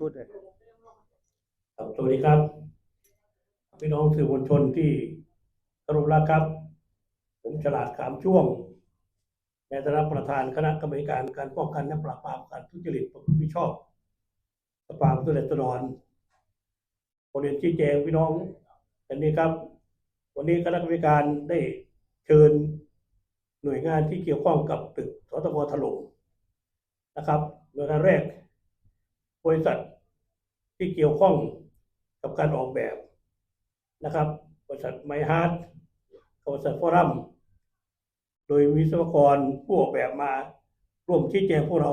พูดเลยครับสวัสดีครับ พี่น้องสื่อมวลชนที่กรุณาครับ ผมฉลาดขามช่วงในฐานะประธานคณะกรรมการการป้องกันและปราบปรามการทุจริตประพฤติมิชอบสภาผู้แทนราษฎรผมเรียนชี้แจงพี่น้องกันนี้ครับ วันนี้คณะกรรมการได้เชิญหน่วยงานที่เกี่ยวข้องกับตึกสตงถล่มนะครับหน่วยงานแรก บริษัทที่เกี่ยวข้องกับการออกแบบนะครับ บริษัทไมฮาร์ดบริษัทฟอรัมโดยวิศวกรผู้ออกแบบมาร่วมชี้แจงพวกเรา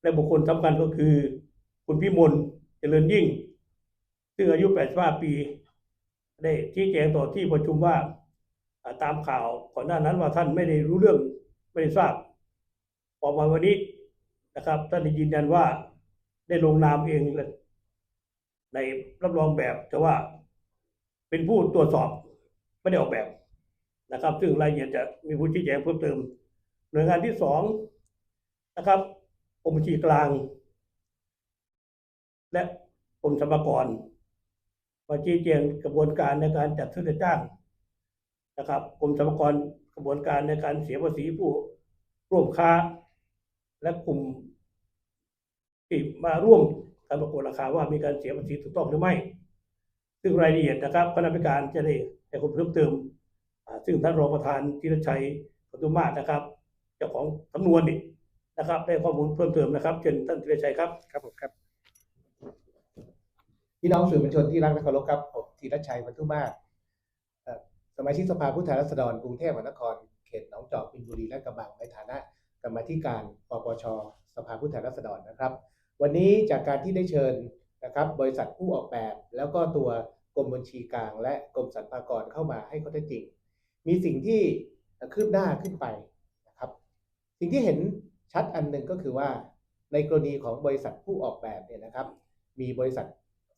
และบุคคลสำคัญก็คือ คุณพิมลเจริญยิ่ง ซึ่งอายุ 85 ปี ได้ชี้แจงต่อที่ประชุมว่าตามข่าวก่อนหน้านั้นว่าท่านไม่ได้รู้เรื่องไม่ได้ทราบพอมาวันนี้นะครับ ท่านได้ยืนยันว่า ได้ลงนามเองในรับรองแบบแต่ว่าเป็นผู้ตรวจสอบไม่ได้ออกแบบนะครับ ซึ่งรายละเอียดจะมีผู้ชี้แจงเพิ่มเติม หน่วยงานที่สองนะครับกรมบัญชีกลาง และกรมสรรพากรมาชี้แจงกระบวนการในการจัดซื้อจัดจ้างนะครับกรมสรรพากรกระบวนการในการเสียภาษีผู้ร่วมค้า และกลุ่ม ที่มาร่วมการประกวดราคาว่ามีการเสียภาษีถูกต้องหรือไม่ ซึ่งรายละเอียดนะครับคณะกรรมการจะได้ให้ความเพิ่มเติม ซึ่งท่านรองประธานธีรชัยปทุมมาศนะครับเจ้าของสำนวนนี่นะครับ ได้ข้อมูลเพิ่มเติมนะครับเชิญท่านธีรชัยครับครับผมครับพี่น้องสื่อมวลชนที่รักและเคารพครับผมธีรชัยบรรทุมาศสมาชิกสภาผู้แทนราษฎรกรุงเทพมหานครเขตหนองจอกบินบุรีและกระบังในฐานะกรรมาธิการปปชสภาผู้แทนราษฎรนะครับ วันนี้จากการที่ได้เชิญนะครับบริษัทผู้ออกแบบ แล้วก็ตัวกรมบัญชีกลาง และกรมสรรพากรเข้ามาให้ข้อเท็จจริง มีสิ่งที่คืบหน้าขึ้นไปนะครับ สิ่งที่เห็นชัดอันหนึ่งก็คือว่า ในกรณีของบริษัทผู้ออกแบบเนี่ยนะครับ มีบริษัท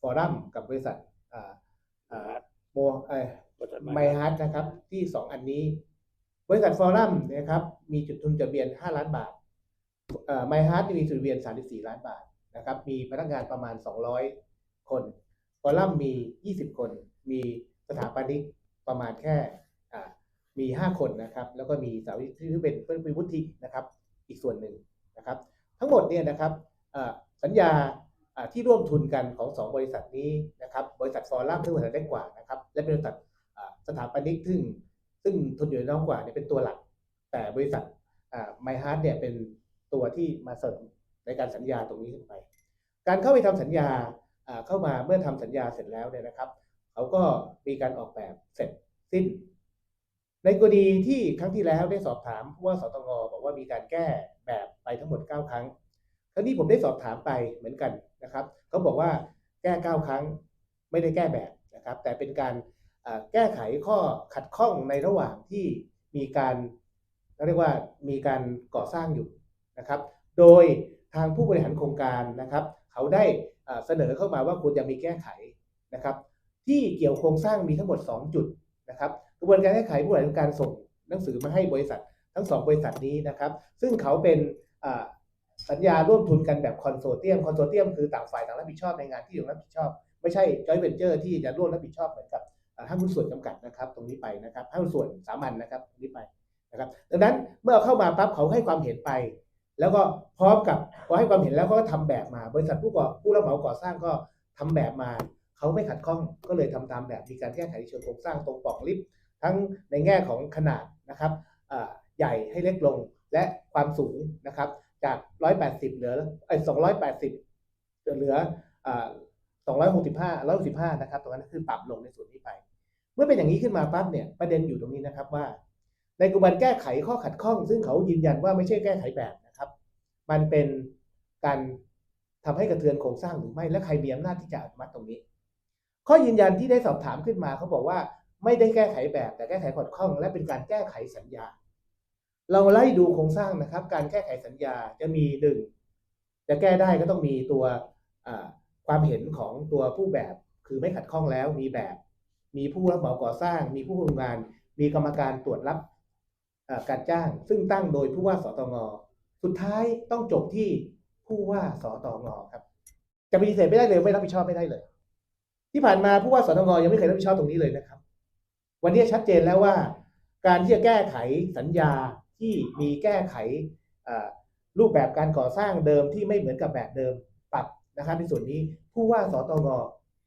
ฟอรัมกับบริษัทอ่าอ่าโมอ่อไมฮาร์ดนะครับที่สองอันนี้ บริษัทฟอรัมนะครับมีจุดทุนจดทะเบียน 5 ล้านบาทไมฮาร์ดมีจุดทะเบียน 34 ล้านบาท นะครับมีพนักงานประมาณ 200 คนฟอรัมมี 20 คน มีสถาปนิกประมาณแค่มี 5 คนนะครับ แล้วก็มีสาวที่เป็นเพื่อนวุฒินะครับอีกส่วนหนึ่งนะครับ ทั้งหมดเนี่ยนะครับสัญญาที่ร่วมทุนกันของ 2 บริษัทนี้นะครับบริษัทฟอรัมซึ่งบริษัทเล็กกว่านะครับและเป็นบริษัทสถาปนิกซึ่งซึ่งทุนอยู่น้อยกว่าเนี่ยเป็นตัวหลัก แต่บริษัทไมฮาร์ดเนี่ยเป็นตัวที่มาเสริม ในการสัญญาตรงนี้ขึ้นไป การเข้าไปทำสัญญาเข้ามาเมื่อทำสัญญาเสร็จแล้วเนี่ยนะครับเขาก็มีการออกแบบเสร็จสิ้น ในกรณีที่ครั้งที่แล้วได้สอบถามผู้ว่าสตงบอกว่ามีการแก้แบบไปทั้งหมด 9 ครั้ง ครั้งนี้ผมได้สอบถามไปเหมือนกันนะครับเขาบอกว่าแก้ 9 ครั้งไม่ได้แก้แบบนะครับแต่เป็นการแก้ไขข้อขัดข้องในระหว่างที่มีการเรียกว่ามีการก่อสร้างอยู่นะครับ โดย ทางผู้บริหารโครงการนะครับ เขาได้เสนอเข้ามาว่าควรจะมีแก้ไขนะครับ ที่เกี่ยวโครงสร้างมีทั้งหมด 2 จุดนะครับกระบวนการแก้ไขผู้บริหารการส่งหนังสือมาให้บริษัททั้งสองบริษัทนี้นะครับ ซึ่งเขาเป็นสัญญาร่วมทุนกันแบบคอนโซเทียมคอนโซเทียมคือต่างฝ่ายต่างรับผิดชอบในงานที่ต้องรับผิดชอบ ไม่ใช่จอยเวนเจอร์ที่จะร่วมรับผิดชอบเหมือนกับห้างหุ้นส่วนจำกัดนะครับ ตรงนี้ไปนะครับห้างหุ้นส่วนสามัญนะครับตรงนี้ไปนะครับ ดังนั้นเมื่อเข้ามาปั๊บเขาให้ความเห็นไป แล้วก็พร้อมกับพอให้ความเห็นแล้วก็ทำแบบมา บริษัทผู้ก่อผู้รับเหมาก่อสร้างก็ทำแบบมาเขาไม่ขัดข้องก็เลยทำตามแบบมีการแก้ไขเชิงโครงสร้างตรงปล่องลิฟต์ทั้งในแง่ของขนาดนะครับใหญ่ให้เล็กลงและความสูงนะครับ จาก 180 เหลือไอ้280 เหลืออ่า265 165นะครับตรงนั้นคือปรับลงในส่วนนี้ไป เมื่อเป็นอย่างนี้ขึ้นมาปั๊บเนี่ยประเด็นอยู่ตรงนี้นะครับว่า ในกระบวนการแก้ไขข้อขัดข้อง ซึ่งเขายืนยันว่าไม่ใช่แก้ไขแบบ มันเป็นการทำให้กระเทือนโครงสร้างหรือไม่และใครมีอำนาจที่จะอนุมัติตรงนี้ ข้อยืนยันที่ได้สอบถามขึ้นมาเขาบอกว่าไม่ได้แก้ไขแบบแต่แก้ไขขัดข้อง และเป็นการแก้ไขสัญญา เราไล่ดูโครงสร้างนะครับ การแก้ไขสัญญาจะมีหนึ่งจะแก้ได้ก็ต้องมีตัวความเห็นของตัวผู้แบบคือไม่ขัดข้องแล้วมีแบบ มีผู้รับเหมาก่อสร้าง มีผู้คุมงาน มีกรรมการตรวจรับการจ้าง ซึ่งตั้งโดยผู้ว่าสตง สุดท้ายต้องจบที่ผู้ว่าสตงครับ จะปฏิเสธไม่ได้เลยไม่รับผิดชอบไม่ได้เลย ที่ผ่านมาผู้ว่าสตงยังไม่เคยรับผิดชอบตรงนี้เลยนะครับ วันนี้ชัดเจนแล้วว่า การที่จะแก้ไขสัญญาที่มีแก้ไขรูปแบบการก่อสร้างเดิมที่ไม่เหมือนกับแบบเดิมปรับนะครับในส่วนนี้ผู้ว่าสตง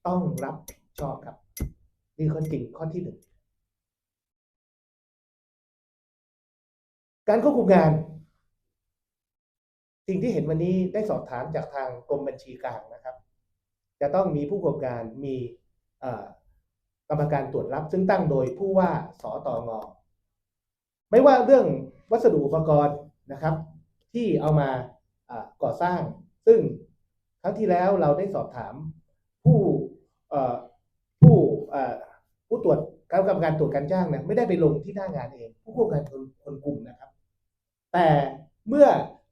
ต้องรับผิดชอบครับ นี่ข้อจริงข้อที่หนึ่งการควบคุมงาน สิ่งที่เห็นวันนี้ได้สอบถามจากทางกรมบัญชีกลางนะครับ จะต้องมีผู้ควบคุมงานมีกรรมการตรวจรับ ซึ่งตั้งโดยผู้ว่าสอตงไม่ว่าเรื่องวัสดุอุปกรณ์นะครับ ที่เอามาก่อสร้าง ซึ่งครั้งที่แล้วเราได้สอบถามผู้ผู้ผู้ตรวจกรรมการตรวจการจ้างเนี่ยไม่ได้ไปลงที่หน้างานเอง ผู้ควบคุมงานคนคนกลุ่มนะครับ แต่เมื่อ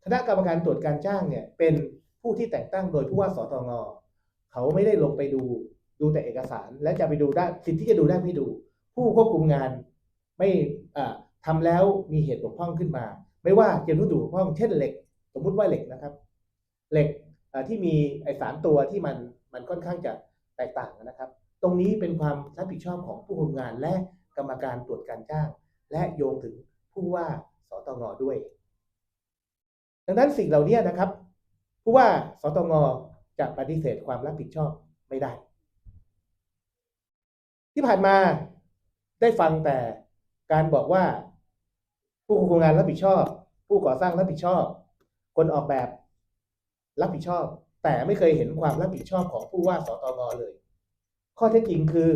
คณะกรรมการตรวจการจ้างเนี่ยเป็นผู้ที่แต่งตั้งโดยผู้ว่าสตงเขาไม่ได้ลงไปดูดูแต่เอกสาร และจะไปดูได้สิ่งที่จะดูได้ไม่ดู ผู้ควบคุมงานไม่อ่าทำแล้วมีเหตุบกพร่องขึ้นมา ไม่ว่าจะรู้ดูบกพร่องเช่นเหล็ก สมมุติว่าเหล็กนะครับ เหล็กที่มีไอสารตัวที่มันมันค่อนข้างจะแตกต่างนะครับ ตรงนี้เป็นความรับผิดชอบของผู้คุมงานและกรรมการตรวจการจ้าง และโยงถึงผู้ว่าสตงด้วย ดังนั้นสิ่งเหล่านี้นะครับผู้ว่าสตงจะปฏิเสธความรับผิดชอบไม่ได้ ที่ผ่านมาได้ฟังแต่การบอกว่า ผู้ควบคุมงานรับผิดชอบ ผู้ก่อสร้างรับผิดชอบ คนออกแบบรับผิดชอบ แต่ไม่เคยเห็นความรับผิดชอบของผู้ว่าสตงเลย ข้อเท็จจริงคือ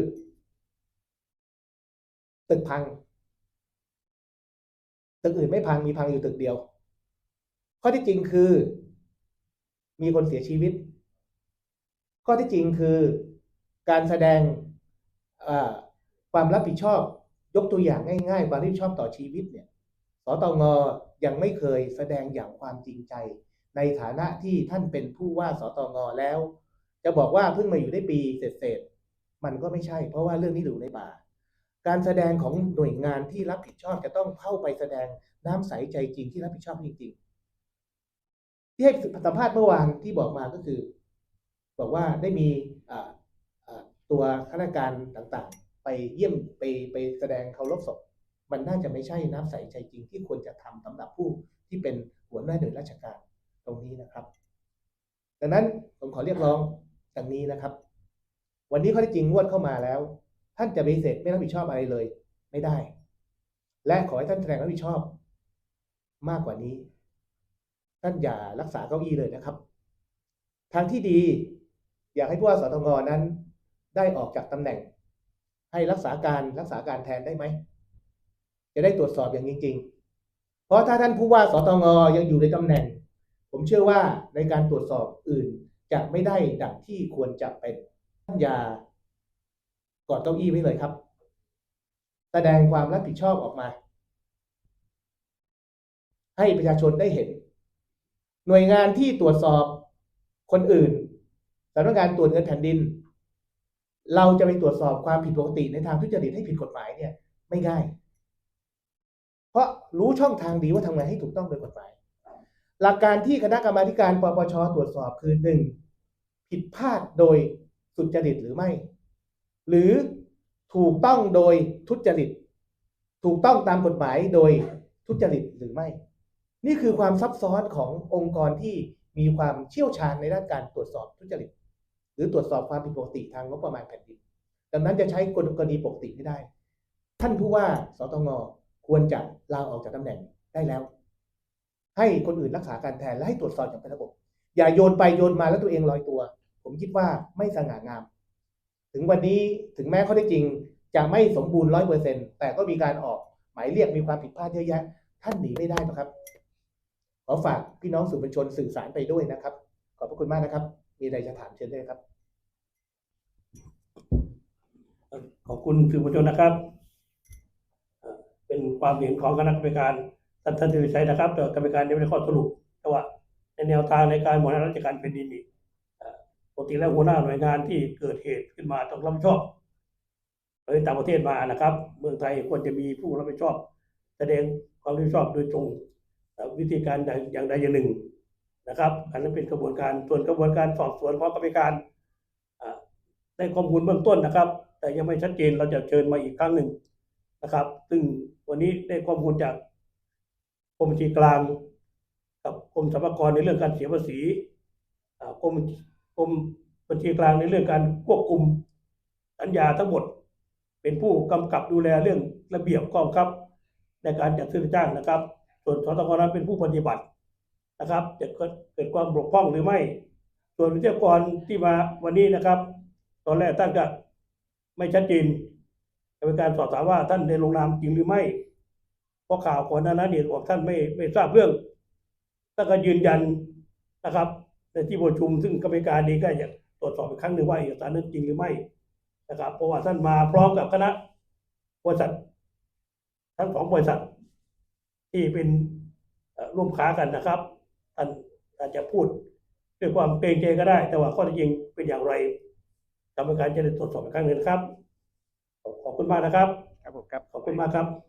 ตึกพัง ตึกอื่นไม่พังมีพังอยู่ตึกเดียว ข้อที่จริงคือ มีคนเสียชีวิต ข้อที่จริงคือ การแสดงความรับผิดชอบยกตัวอย่างง่ายๆ ความรับผิดชอบต่อชีวิตเนี่ยสตงยังไม่เคยแสดงอย่างความจริงใจ ในฐานะที่ท่านเป็นผู้ว่าสตงแล้ว จะบอกว่าเพิ่งมาอยู่ได้ปีเศษๆมันก็ไม่ใช่ เพราะว่าเรื่องนี้อยู่ในป่า การแสดงของหน่วยงานที่รับผิดชอบจะต้องเข้าไปแสดงน้ำใสใจจริงที่รับผิดชอบจริงๆ ที่ให้สัมภาษณ์เมื่อวานที่บอกมาก็คือ บอกว่าได้มีตัวข้าราชการต่างๆ ไปเยี่ยมไปไปแสดงเคารพศพมันน่าจะไม่ใช่น้ำใสใจจริงที่ควรจะทำสำหรับผู้ที่เป็นหัวหน้าหน่วยราชการตรงนี้นะครับ ดังนั้นผมขอเรียกร้องดังนี้นะครับ วันนี้ข้อท็จจริงงวดเข้ามาแล้ว ท่านจะปฏิเสธไม่รับผิดชอบอะไรเลย ไม่ได้ และขอให้ท่านแสดงรับผิดชอบ มากกว่านี้ ท่านอย่ารักษาเก้าอี้เลยนะครับ ทางที่ดีอยากให้ผู้ว่าสตงนั้น ได้ออกจากตำแหน่ง ให้รักษาการรักษาการแทนได้ไหม จะได้ตรวจสอบอย่างจริง ๆ เพราะถ้าท่านผู้ว่าสตงยังอยู่ในตำแหน่ง ผมเชื่อว่าในการตรวจสอบอื่นจะไม่ได้ดังที่ควรจะเป็นท่านอย่ากอดเก้าอี้ไว้เลยครับ แสดงความรับผิดชอบออกมา ให้ประชาชนได้เห็น หน่วยงานที่ตรวจสอบคนอื่นสำนักงานตรวจเงินแผ่นดิน เราจะไปตรวจสอบความผิดปกติในทางทุจริตให้ผิดกฎหมายเนี่ย ไม่ง่าย เพราะรู้ช่องทางดีว่าทำไงให้ถูกต้องโดยกฎหมาย หลักการที่คณะกรรมาการปปชตรวจสอบคือหนึ่งผิดพลาดโดยสุจริตหรือไม่ หรือถูกต้องโดยทุจริต ถูกต้องตามกฎหมายโดยทุจริตหรือไม่ นี่คือความซับซ้อนขององค์กรที่มีความเชี่ยวชาญในด้านการตรวจสอบทุจริต หรือตรวจสอบความผิดปกติทางงบประมาณแผ่นดิน ดังนั้นจะใช้กลณีปกติไม่ได้ ท่านผู้ว่าสตงควรจะลาออกจากตำแหน่งได้แล้ว ให้คนอื่นรักษาการแทนและให้ตรวจสอบอย่างเป็นระบบ อย่าโยนไปโยนมาแล้วตัวเองลอยตัว ผมคิดว่าไม่สง่างาม ถึงวันนี้ถึงแม้ข้อเท็จจริงจะไม่สมบูรณ์ร้อยเปอร์เซ็นแต่ก็มีการออกหมายเรียกมีความผิดพลาดเยอะแยะ ท่านหนีไม่ได้นะครับ ขอฝากพี่น้องสื่อมวลชนสื่อสารไปด้วยนะครับ ขอบพระคุณมากนะครับ มีอะไรจะถามเชิญได้ครับ ขอบคุณสื่อมวลชนนะครับ เป็นความเห็นของคณะกรรมการท่านท่านที่ใช้นะครับแต่กรรมการยังไม่ได้ข้อสรุปแต่ว่าในแนวทางในการบริหารราชการแผ่นดินนี่ปกติแล้วหัวหน้าหน่วยงานที่เกิดเหตุขึ้นมาต้องรับผิดชอบโดยต่างประเทศมานะครับ เมืองไทยควรจะมีผู้รับผิดชอบ แสดงความรับผิดชอบโดยตรง วิธีการอย่างใดอย่างหนึ่งนะครับอันนั้นเป็นกระบวนการส่วนกระบวนการสอบสวนของกรรมการได้ข้อมูลเบื้องต้นนะครับ แต่ยังไม่ชัดเจนเราจะเชิญมาอีกครั้งหนึ่งนะครับ ซึ่งวันนี้ได้ข้อมูลจากกรมบัญชีกลาง กับกรมสรรพากรในเรื่องการเสียภาษีกรมกรมบัญชีกลางในเรื่องการควบคุมสัญญาทั้งหมด เป็นผู้กำกับดูแลเรื่องระเบียบกองครับ ในการจัดซื้อจ้างนะครับ ส่วนสตงนั้นเป็นผู้ปฏิบัตินะครับจะเกิดเกิดความบกพร่องหรือไม่ ส่วนวิทยากรที่มาวันนี้นะครับ ตอนแรกท่านก็ไม่ชัดเจนจะเป็นการสอบถามว่าท่านได้ลงนามจริงหรือไม่เพราะข่าวก่อนหน้านั้นเนี่ยบอกท่านไม่ไม่ทราบเรื่องท่านก็ยืนยันนะครับ ในที่ประชุมซึ่งกรรมการนี้ก็จะตรวจสอบอีกครั้งหนึ่งว่าเอกสารนั้นจริงหรือไม่นะครับ เพราะว่าท่านมาพร้อมกับคณะบริษัททั้งสองบริษัท ที่เป็นเอ่อร่วมค้ากันนะครับท่านอาจจะพูดด้วยความเกรงใจก็ได้ แต่ว่าข้อเท็จจริงเป็นอย่างไรกรรมการจะได้ตรวจสอบอีกครั้งหนึ่งนะครับขอบขอบคุณมากนะครับ ครับผมครับ ขอบคุณมากครับ